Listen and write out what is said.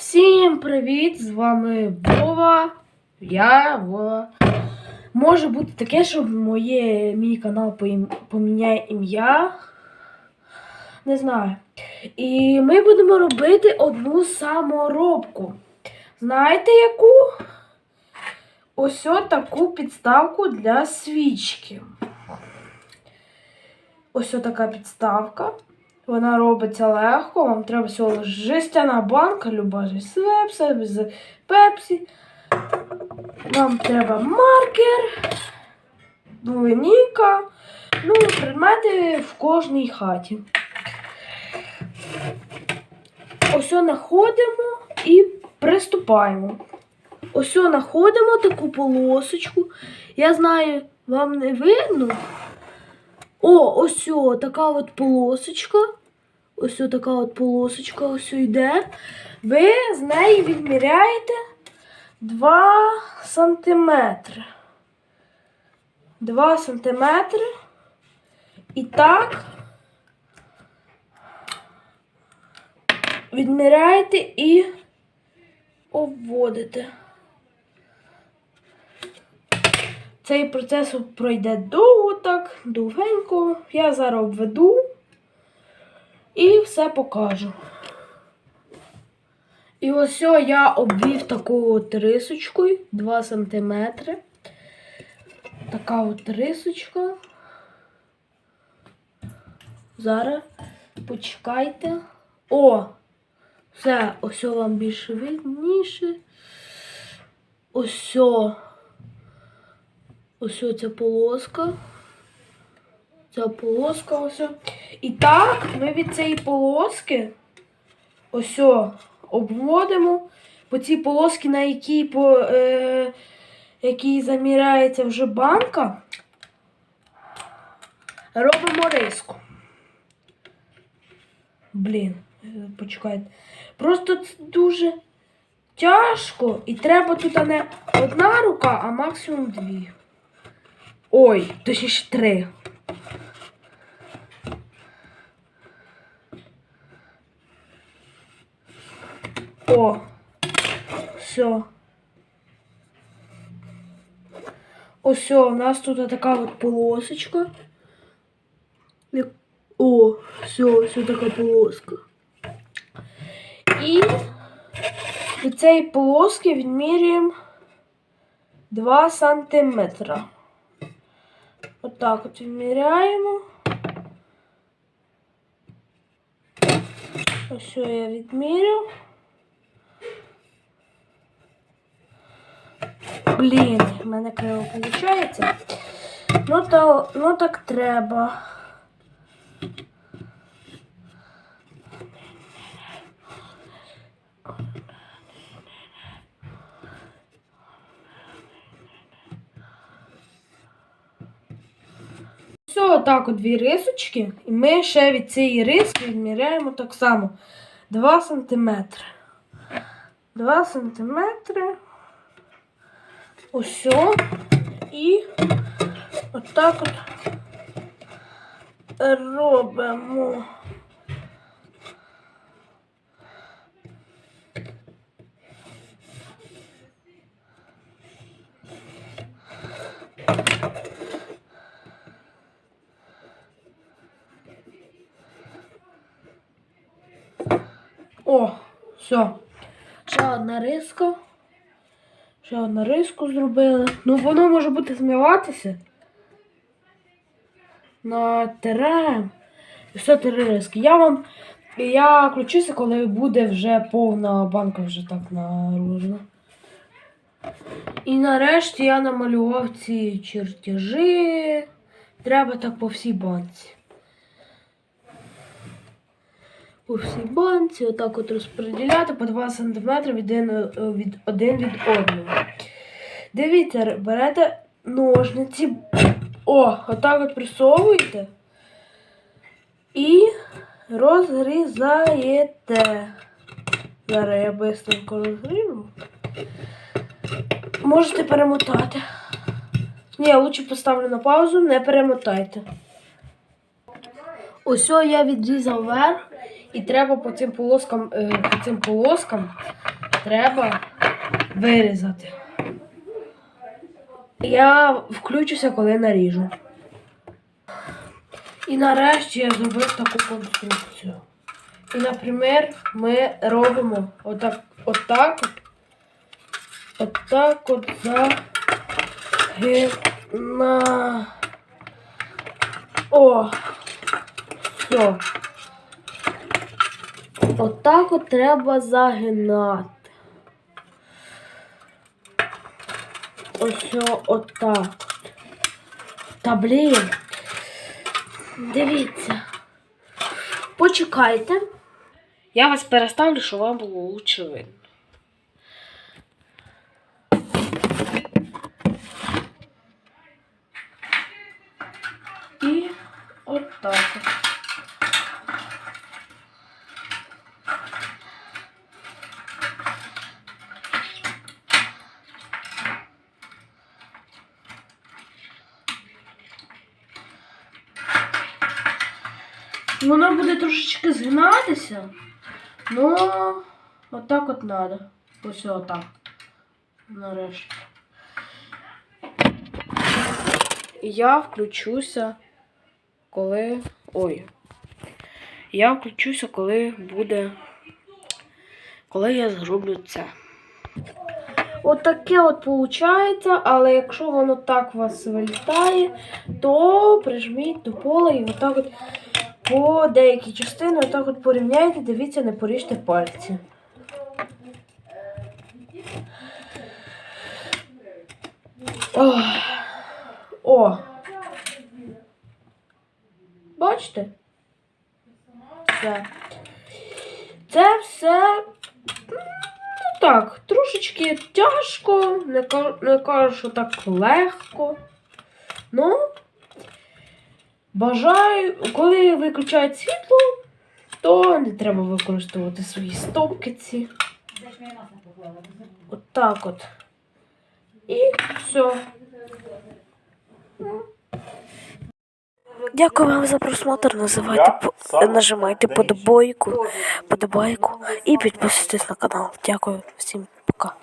Всім привіт! З вами Вова. Я Вова. Може бути таке, що моє, мій канал поміняє ім'я. Не знаю. І ми будемо робити одну саморобку. Знаєте яку? Ось таку підставку для свічки. Ось така підставка. Вона робиться легко, вам треба всього лише жестяна банка, люба з вепса, з пепсі. Вам треба маркер, линійка, ну, предмети в кожній хаті. Ось знаходимо і приступаємо. Ось знаходимо таку полосочку. Я знаю, вам не видно. О, ось така от полосочка. Ось така от полосочка ось йде. Ви з неї відміряєте 2 сантиметри. 2 сантиметри. І так відміряєте і обводите. Цей процес пройде довго так, довгенько. Я зараз обведу все покажу. І ось я обвів таку от рисочкою 2 см. Така от рисочка. Зараз почекайте. О! Все, ось вам більше видніше. Ось. Ось ця полоска. Ця полоска ось. І так, ми від цієї полоски ось обводимо по цій полоски, на якій по, е, якій заміряється вже банка, робимо риску. Блін, почекайте. Просто це дуже тяжко і треба тут не одна рука, а максимум дві. Ой, точніше три. О, все. Ось, у нас тут така от полосочка. О, все, все така полоска. І від цієї полоски відмірюємо 2 сантиметра. Отак от відміряємо. Ось що я відмірю. Блін, в мене криво виходить. Ну, то, ну так треба. Все, отак от дві рисочки. І ми ще від цієї риски відміряємо так само 2 см. 2 см. Ось. І отак от робимо. О, все. Ще одна риска. Ще одну риску зробили. Ну, воно може бути змиватися. Натираємо. І все три риски. Я вам. Я включуся, коли буде вже повна банка вже так наружна. І нарешті я намалював ці чертежі. Треба так по всій банці. По всій банці, отак от розподіляти по 2 см від один від, один від одного. Дивіться, берете ножниці. О, отак от присовуєте і розрізаєте. Зараз я швидко розріжу. Можете перемотати. Ні, лучше поставлю на паузу, не перемотайте. Ось я відрізав верх, і треба по цим полоскам, е, по цим полоскам треба вирізати. Я включуся, коли наріжу. І нарешті я зробив таку конструкцію. І, наприклад, ми робимо отак, отак, от, отак от загина. О! Все. Отак от треба загинати. Ось отак. Та блін. Дивіться. Почекайте. Я вас переставлю, щоб вам було лучше видно. І отак. от. Воно буде трошечки згинатися. Ну, отак от надо. Ось отак. Нарешті. Я включуся, коли. Ой. Я включуся, коли буде. Коли я зроблю це. От от виходить, але якщо воно так вас вилітає, то прижміть до пола і отак от по деякій частині отак от порівняйте, дивіться, не поріжте пальці. Ох. О. Бачите? Все. Це все ну, так, трошечки тяжко, не кажу, не кажу, що так легко. Ну, бажаю, коли виключають світло, то не треба використовувати свої стопкиці. От так от. І все. Дякую вам за просмотр. Називайте, нажимайте подобайку, подобайку і підписуйтесь на канал. Дякую всім, пока.